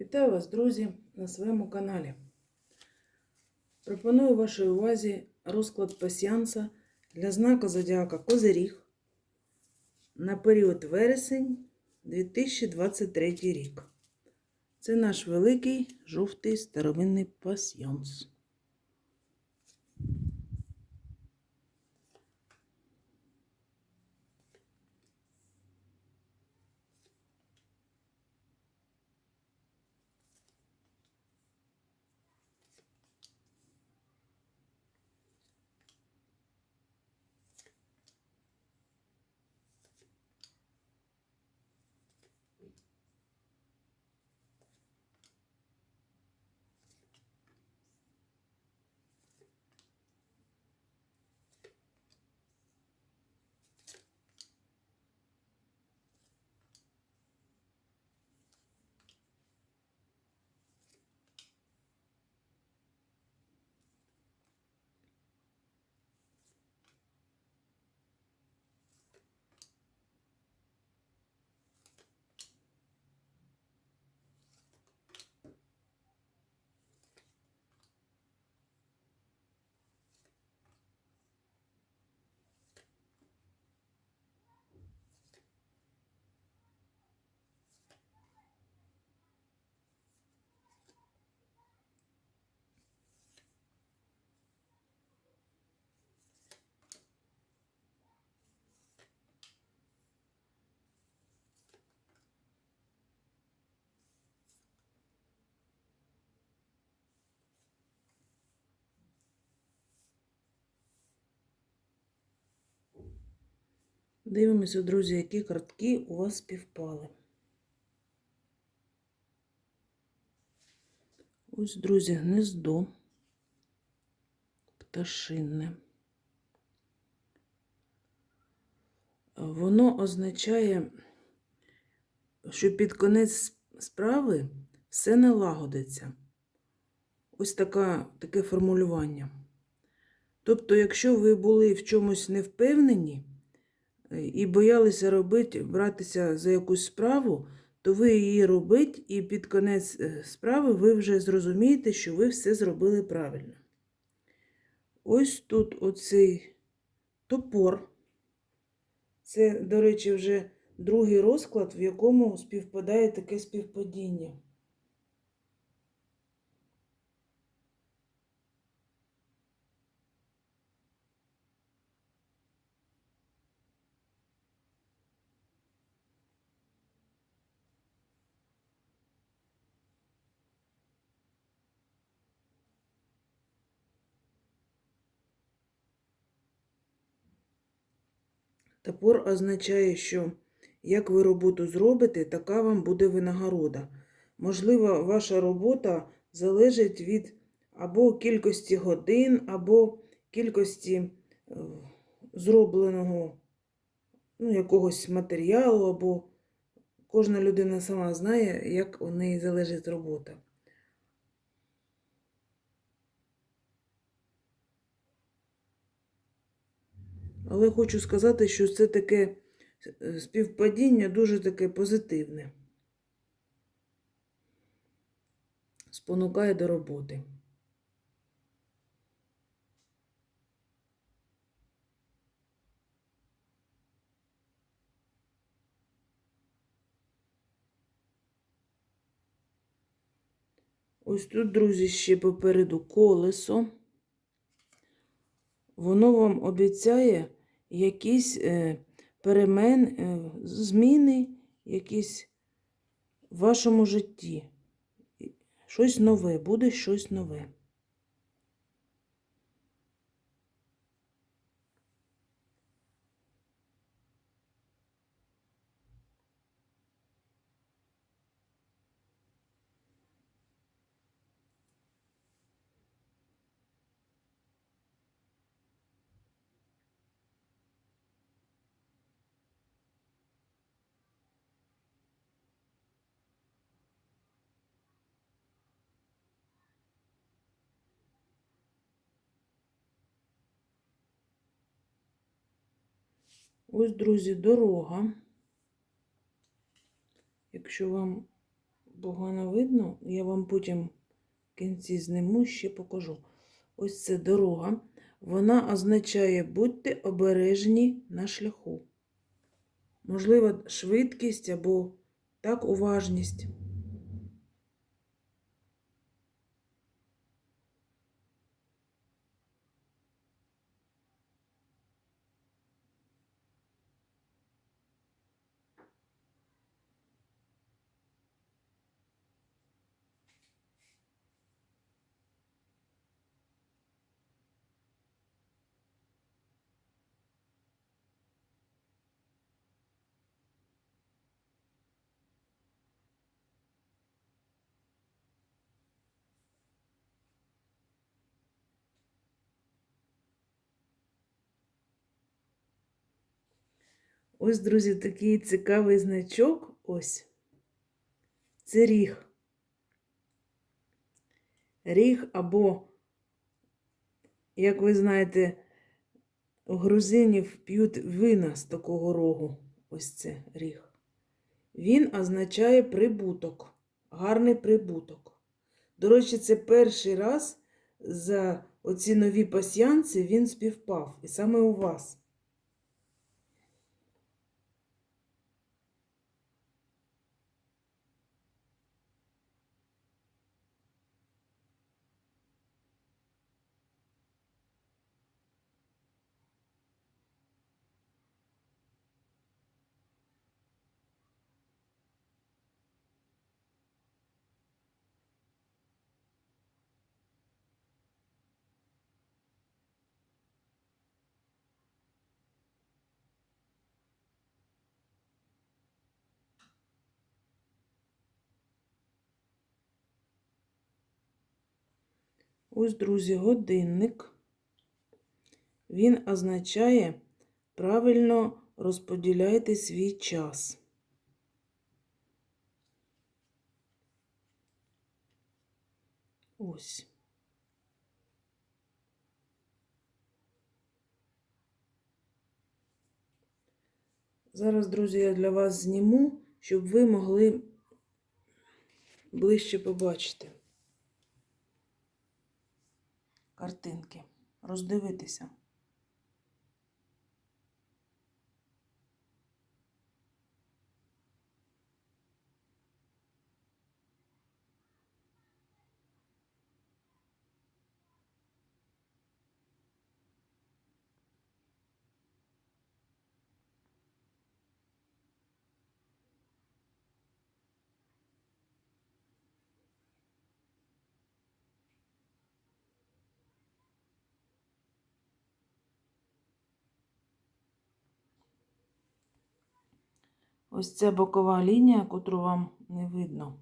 Вітаю вас, друзі, на своєму каналі. Пропоную вашій увазі розклад пасіанса для знаку Зодіака Козиріг на період вересень 2023 рік. Це наш великий жовтий старовинний пасіанс. Дивимося, друзі, які картки у вас співпали. Ось, друзі, гнездо пташинне. Воно означає, що під конець справи все налагодиться. Ось така, таке формулювання. Тобто, якщо ви були в чомусь невпевнені і боялися робити, братися за якусь справу, то ви її робите, і під конець е, справи ви вже зрозумієте, що ви все зробили правильно. Ось тут оцей топор. Це, до речі, вже другий розклад, в якому співпадає таке співпадіння. Топор означає, що як ви роботу зробите, така вам буде винагорода. Можливо, ваша робота залежить від або кількості годин, або кількості е, зробленого ну, якогось матеріалу, або кожна людина сама знає, як у неї залежить робота. Але хочу сказати, що це таке е, співпадіння дуже таке позитивне. Спонукає до роботи. Ось тут, друзі, ще попереду колесо. Воно вам обіцяє якісь е, перемен, е, зміни якісь в вашому житті. Щось нове, буде щось нове. Ось, друзі, дорога. Якщо вам погано видно. Я вам потім в кінці зниму ще покажу. Ось це дорога. Вона означає будьте обережні на шляху. Можливо, швидкість або так уважність. Ось, друзі, такий цікавий значок. Ось. Це ріг. Ріг або, як ви знаєте, у грузинів п'ють вина з такого рогу. Ось це ріг. Він означає прибуток, гарний прибуток. До речі, це перший раз за оці нові пасьянці він співпав. І саме у вас. Ось, друзі, годинник. Він означає правильно розподіляйте свій час. Ось. Зараз, друзі, я для вас зніму, щоб ви могли ближче побачити картинки, роздивитися. Ось ця бокова лінія, котру вам не видно.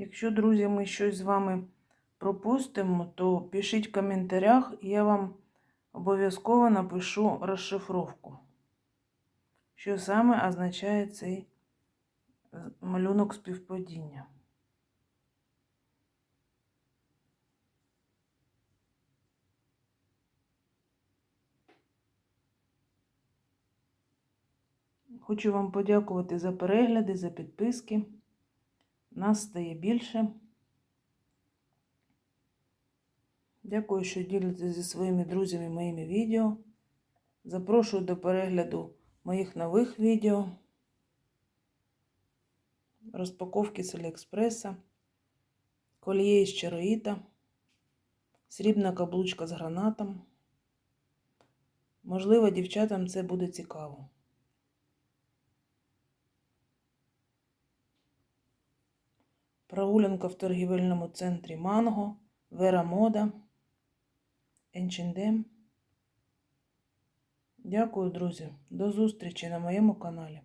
Якщо, друзі, ми щось з вами пропустимо, то пишіть в коментарях, і я вам обов'язково напишу розшифровку. Що саме означає цей е, малюнок співпадіння. Хочу вам подякувати за перегляди, за підписки. Нас стає більше. Дякую, що ділитеся зі своїми друзями моїми відео. Запрошую до перегляду моїх нових відео. Розпаковки з Аліекспреса, кольє із чароїта, срібна каблучка з гранатом, Можливо, дівчатам це буде цікаво. Прогулянка в торгівельному центрі Манго, Вера Мода, Енчендем. Дякую, друзі. До зустрічі на моєму каналі.